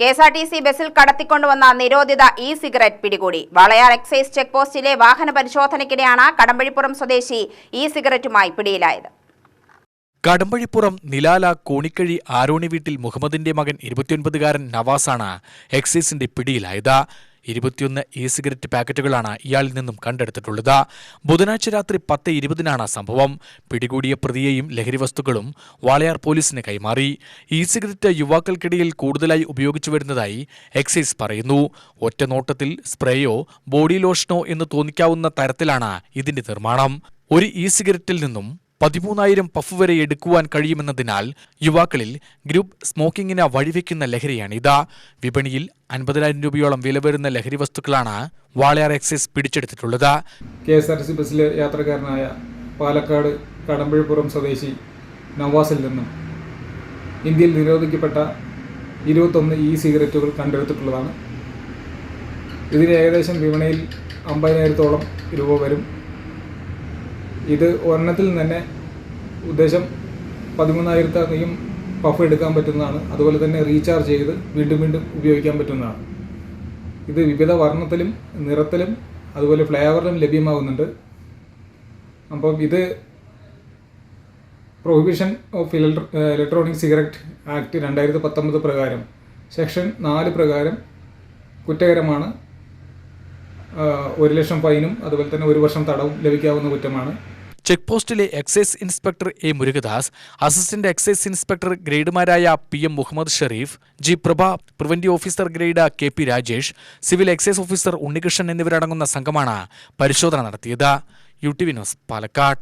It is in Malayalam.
K S R T C ബസ്സിൽ കടത്തിക്കൊണ്ടുവന്ന നിരോധിത ഇ സിഗരറ്റ് പിടികൂടി. വളയാർ എക്സൈസ് ചെക്ക് പോസ്റ്റിലെ വാഹന പരിശോധനയ്ക്കിടെയാണ് കടമ്പഴിപ്പുറം സ്വദേശി ഇ സിഗരറ്റുമായി പിടിയിലായത്. കടമ്പഴിപ്പുറം നിലാല കോണിക്കഴി ആരോണി വീട്ടിൽ മുഹമ്മദിന്റെ മകൻ ഇരുപത്തിയൊൻപതുകാരൻ നവാസാണ് എക്സൈസിന്റെ പിടിയിലായത്. ഇരുപത്തിയൊന്ന് ഇ സിഗരറ്റ് പാക്കറ്റുകളാണ് ഇയാളിൽ നിന്നും കണ്ടെടുത്തിട്ടുള്ളത്. ബുധനാഴ്ച രാത്രി പത്ത് ഇരുപതിനാണ് സംഭവം. പിടികൂടിയ പ്രതിയെയും ലഹരി വസ്തുക്കളും വാളയാർ പോലീസിന് കൈമാറി. ഇ സിഗരറ്റ് യുവാക്കൾക്കിടയിൽ കൂടുതലായി ഉപയോഗിച്ചു വരുന്നതായി എക്സൈസ് പറയുന്നു. ഒറ്റ നോട്ടത്തിൽ സ്പ്രേയോ ബോഡി ലോഷനോ എന്ന് തോന്നിക്കാവുന്ന തരത്തിലാണ് ഇതിന്റെ നിർമ്മാണം. ഒരു ഇ സിഗരറ്റിൽ നിന്നും പതിമൂന്നായിരം പഫ് വരെ എടുക്കുവാൻ കഴിയുമെന്നതിനാൽ യുവാക്കളിൽ ഗ്രൂപ്പ് സ്മോക്കിങ്ങിന് വഴിവെക്കുന്ന ലഹരിയാണിത് വിപണിയിൽ അൻപതിനായിരം രൂപയോളം വില വരുന്ന ലഹരി വസ്തുക്കളാണ് വാളയാർ എക്സൈസ് പിടിച്ചെടുത്തിട്ടുള്ളത്. കെ എസ് ആർ സി ബസ്സിലെ യാത്രക്കാരനായ പാലക്കാട് കടമ്പഴിപ്പുറം സ്വദേശി നവാസിൽ നിന്നും ഇന്ത്യയിൽ നിരോധിക്കപ്പെട്ട ഇരുപത്തൊന്ന് ഇ സിഗരറ്റുകൾ കണ്ടെടുത്തിട്ടുള്ളതാണ്. ഇതിന് ഏകദേശം വിപണിയിൽ അമ്പതിനായിരത്തോളം രൂപ വരും. ഇത് ഒരെണ്ണത്തിൽ തന്നെ ഉദ്ദേശം പതിമൂന്നായിരത്തധികം പഫ് എടുക്കാൻ പറ്റുന്നതാണ്. അതുപോലെ തന്നെ റീചാർജ് ചെയ്ത് വീണ്ടും വീണ്ടും ഉപയോഗിക്കാൻ പറ്റുന്നതാണ്. ഇത് വിവിധ വർണത്തിലും നിറത്തിലും അതുപോലെ ഫ്ലേവറിലും ലഭ്യമാകുന്നുണ്ട്. അപ്പം ഇത് prohibition of electronic cigarette act രണ്ടായിരത്തി പത്തൊമ്പത് പ്രകാരം സെക്ഷൻ നാല് പ്രകാരം കുറ്റകരമാണ്. ഒരു ലക്ഷം ഫൈനും അതുപോലെ തന്നെ ഒരു വർഷം തടവും ലഭിക്കാവുന്ന കുറ്റമാണ്. Check പോസ്റ്റിലെ excise inspector A Murugadas assistant excise inspector ഗ്രേഡുമാരായ P M Muhammad Sharif G Prabha preventive officer grade K P Rajesh civil excise officer Unnikrishnan എന്നിവരടങ്ങുന്ന സംഘമാണ് പരിശോധന നടത്തിയത്. U T V news Palakkad.